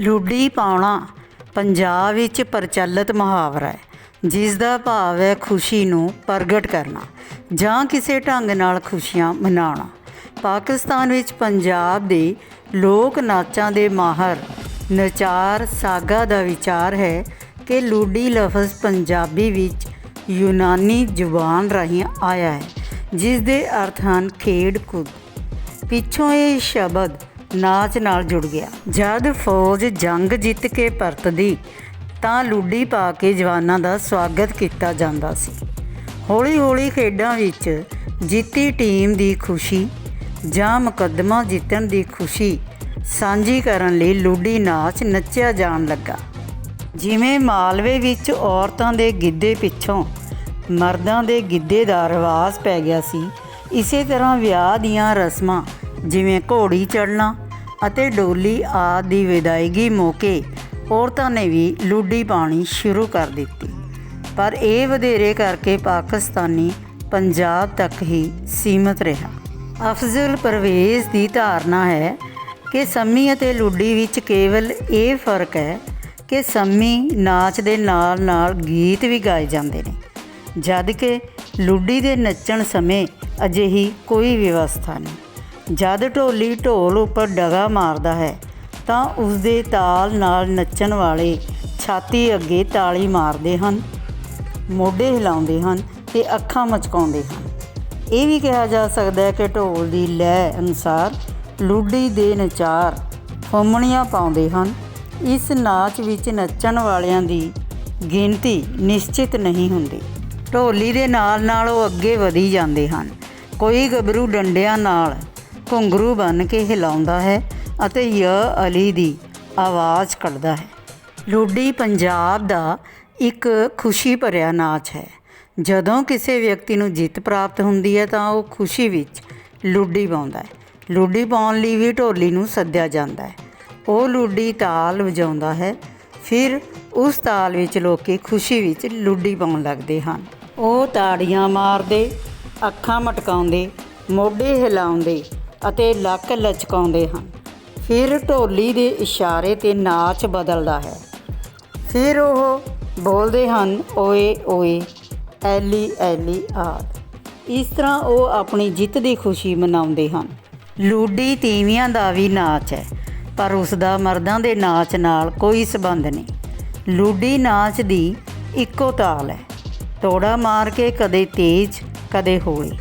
ਲੁੱਡੀ ਪਾਉਣਾ ਪੰਜਾਬ ਵਿੱਚ ਪ੍ਰਚਲਿਤ ਮੁਹਾਵਰਾ ਹੈ, ਜਿਸ ਦਾ ਭਾਵ ਹੈ ਖੁਸ਼ੀ ਨੂੰ ਪ੍ਰਗਟ ਕਰਨਾ ਜਾਂ ਕਿਸੇ ਢੰਗ ਨਾਲ ਖੁਸ਼ੀਆਂ ਮਨਾਉਣਾ। ਪਾਕਿਸਤਾਨ ਵਿੱਚ ਪੰਜਾਬ ਦੇ ਲੋਕ ਨਾਚਾਂ ਦੇ ਮਾਹਰ ਨਚਾਰ ਸਾਗਾ ਦਾ ਵਿਚਾਰ ਹੈ ਕਿ ਲੁੱਡੀ ਲਫ਼ਜ਼ ਪੰਜਾਬੀ ਵਿੱਚ ਯੂਨਾਨੀ ਜ਼ੁਬਾਨ ਰਾਹੀਂ ਆਇਆ ਹੈ, ਜਿਸ ਦੇ ਅਰਥ ਹਨ ਖੇਡ ਕੁੱਦ ਪਿੱਛੋਂ ਇਹ ਸ਼ਬਦ ਨਾਚ ਨਾਲ ਜੁੜ ਗਿਆ। ਜਦ ਫੌਜ ਜੰਗ ਜਿੱਤ ਕੇ ਪਰਤਦੀ, ਤਾਂ ਲੁੱਡੀ ਪਾ ਕੇ ਜਵਾਨਾਂ ਦਾ ਸਵਾਗਤ ਕੀਤਾ ਜਾਂਦਾ ਸੀ। ਹੌਲੀ-ਹੌਲੀ ਖੇਡਾਂ ਵਿੱਚ ਜਿੱਤੀ ਟੀਮ ਦੀ ਖੁਸ਼ੀ ਜਾਂ ਮੁਕੱਦਮਾ ਜਿੱਤਣ ਦੀ ਖੁਸ਼ੀ ਸਾਂਝੀ ਕਰਨ ਲਈ ਲੁੱਡੀ ਨਾਚ ਨੱਚਿਆ ਜਾਣ ਲੱਗਾ। ਜਿਵੇਂ ਮਾਲਵੇ ਵਿੱਚ ਔਰਤਾਂ ਦੇ ਗਿੱਧੇ ਪਿੱਛੋਂ ਮਰਦਾਂ ਦੇ ਗਿੱਧੇ ਦਾ ਰਿਵਾਜ ਪੈ ਗਿਆ ਸੀ, ਇਸੇ ਤਰ੍ਹਾਂ ਵਿਆਹ ਦੀਆਂ ਰਸਮਾਂ ਜਿਵੇਂ ਘੋੜੀ ਚੜ੍ਹਨਾ ਅਤੇ ਡੋਲੀ ਆਦਿ ਦੀ ਵਿਦਾਇਗੀ ਮੌਕੇ ਔਰਤਾਂ ਨੇ ਵੀ ਲੁੱਡੀ ਪਾਣੀ ਸ਼ੁਰੂ ਕਰ ਦਿੱਤੀ। ਪਰ ਇਹ ਵਧੇਰੇ ਕਰਕੇ ਪਾਕਿਸਤਾਨੀ ਪੰਜਾਬ ਤੱਕ ਹੀ ਸੀਮਤ ਰਿਹਾ। ਅਫਜ਼ਲ ਪਰਵੇਜ਼ ਦੀ ਧਾਰਨਾ ਹੈ ਕਿ ਸੰਮੀ ਅਤੇ ਲੁੱਡੀ ਵਿੱਚ ਕੇਵਲ ਇਹ ਫ਼ਰਕ ਹੈ ਕਿ ਸੰਮੀ ਨਾਚ ਦੇ ਨਾਲ-ਨਾਲ ਗੀਤ ਵੀ ਗਾਏ ਜਾਂਦੇ ਨੇ ਜਦ ਕਿ ਲੁੱਡੀ ਦੇ ਨੱਚਣ ਸਮੇਂ ਅਜਿਹੀ ਕੋਈ ਵਿਵਸਥਾ ਨਹੀਂ। ਜਦ ਢੋਲੀ ਢੋਲ ਉੱਪਰ ਡਗਾ ਮਾਰਦਾ ਹੈ, ਤਾਂ ਉਸ ਦੇ ਤਾਲ ਨਾਲ ਨੱਚਣ ਵਾਲੇ ਛਾਤੀ ਅੱਗੇ ਤਾਲੀ ਮਾਰਦੇ ਹਨ, ਮੋਢੇ ਹਿਲਾਉਂਦੇ ਹਨ ਤੇ ਅੱਖਾਂ ਮਚਕਾਉਂਦੇ ਹਨ। ਇਹ ਵੀ ਕਿਹਾ ਜਾ ਸਕਦਾ ਹੈ ਕਿ ਢੋਲ ਦੀ ਲੈ ਅਨੁਸਾਰ ਲੁੱਡੀ ਦੇ ਨਚਾਰ ਫੁੰਮਣੀਆਂ ਪਾਉਂਦੇ ਹਨ। ਇਸ ਨਾਚ ਵਿੱਚ ਨੱਚਣ ਵਾਲਿਆਂ ਦੀ ਗਿਣਤੀ ਨਿਸ਼ਚਿਤ ਨਹੀਂ ਹੁੰਦੀ। ਢੋਲੀ ਦੇ ਨਾਲ ਨਾਲ ਉਹ ਅੱਗੇ ਵਧੀ ਜਾਂਦੇ ਹਨ। ਕੋਈ ਗੱਭਰੂ ਡੰਡਿਆਂ ਨਾਲ ਘੁੰਗਰੂ ਬਨ ਕੇ ਹਿਲਾਉਂਦਾ ਹੈ ਅਤੇ ਯ ਅਲੀ ਦੀ ਆਵਾਜ਼ ਕੱਢਦਾ ਹੈ। ਲੁੱਡੀ ਪੰਜਾਬ ਦਾ ਇੱਕ ਖੁਸ਼ੀ ਭਰਿਆ ਨਾਚ ਹੈ। ਜਦੋਂ ਕਿਸੇ ਵਿਅਕਤੀ ਨੂੰ ਜਿੱਤ ਪ੍ਰਾਪਤ ਹੁੰਦੀ ਹੈ ਤਾਂ ਉਹ ਖੁਸ਼ੀ ਵਿੱਚ ਲੁੱਡੀ ਪਾਉਂਦਾ ਹੈ। ਲੁੱਡੀ ਪਾਉਣ ਲਈ ਵੀ ਢੋਲੀ ਨੂੰ ਸੱਦਿਆ ਜਾਂਦਾ ਹੈ। ਉਹ ਲੁੱਡੀ ਤਾਲ ਵਜਾਉਂਦਾ ਹੈ। ਫਿਰ ਉਸ ਤਾਲ ਵਿੱਚ ਲੋਕੀ ਖੁਸ਼ੀ ਵਿੱਚ ਲੁੱਡੀ ਪਾਉਣ ਲੱਗਦੇ ਹਨ। ਉਹ ਤਾੜੀਆਂ ਮਾਰਦੇ, ਅੱਖਾਂ ਮਟਕਾਉਂਦੇ, ਮੋਢੇ ਹਿਲਾਉਂਦੇ ਅਤੇ ਲੱਕ ਲਚਕਾਉਂਦੇ ਹਨ। ਫਿਰ ਢੋਲੀ ਦੇ ਇਸ਼ਾਰੇ ਤੇ ਨਾਚ ਬਦਲਦਾ ਹੈ। ਫਿਰ ਉਹ ਬੋਲਦੇ ਹਨ, ਓਏ ਓਏ, ਐਲੀ ਐਲੀ ਆਦ। ਇਸ ਤਰ੍ਹਾਂ ਉਹ ਆਪਣੀ ਜਿੱਤ ਦੀ ਖੁਸ਼ੀ ਮਨਾਉਂਦੇ ਹਨ। ਲੂਡੀ ਤੀਵੀਆਂ ਦਾ ਵੀ ਨਾਚ ਹੈ, ਪਰ ਉਸ ਦਾ ਮਰਦਾਂ ਦੇ ਨਾਚ ਨਾਲ ਕੋਈ ਸਬੰਧ ਨਹੀਂ। ਲੂਡੀ ਨਾਚ ਦੀ ਇੱਕੋ ਤਾਲ ਹੈ, ਤੋੜਾ ਮਾਰ ਕੇ ਕਦੇ ਤੇਜ਼, ਕਦੇ ਹੌਲੀ।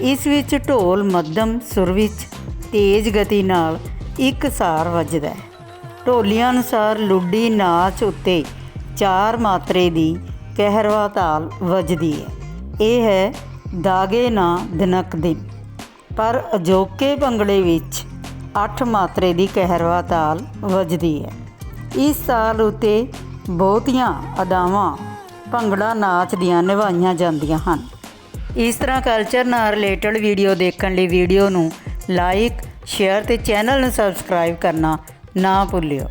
ਇਸ ਵਿੱਚ ਢੋਲ ਮੱਧਮ ਸੁਰ ਵਿੱਚ ਤੇਜ਼ ਗਤੀ ਨਾਲ ਇੱਕ ਸਾਰ ਵੱਜਦਾ ਹੈ। ਢੋਲੀਆਂ ਅਨੁਸਾਰ ਲੁੱਡੀ ਨਾਚ ਉੱਤੇ ਚਾਰ ਮਾਤਰੇ ਦੀ ਕਹਿਰਵਾ ਤਾਲ ਵੱਜਦੀ ਹੈ। ਇਹ ਹੈ ਦਾਗੇ ਨਾ ਦਿਨਕ ਦਿਨ। ਪਰ ਅਜੋਕੇ ਭੰਗੜੇ ਵਿੱਚ ਅੱਠ ਮਾਤਰੇ ਦੀ ਕਹਿਰਵਾ ਤਾਲ ਵੱਜਦੀ ਹੈ। ਇਸ ਤਾਲ ਉਤੇ ਬਹੁਤੀਆਂ ਅਦਾਵਾਂ ਭੰਗੜਾ ਨਾਚ ਦੀਆਂ ਨਿਭਾਈਆਂ ਜਾਂਦੀਆਂ ਹਨ। ਇਸ ਤਰ੍ਹਾਂ ਕਲਚਰ ਨਾਲ ਰਿਲੇਟਡ ਵੀਡੀਓ ਦੇਖਣ ਲਈ ਵੀਡੀਓ ਨੂੰ ਲਾਈਕ ਸ਼ੇਅਰ ਤੇ ਚੈਨਲ ਨੂੰ ਸਬਸਕ੍ਰਾਈਬ ਕਰਨਾ ਨਾ ਭੁੱਲਿਓ।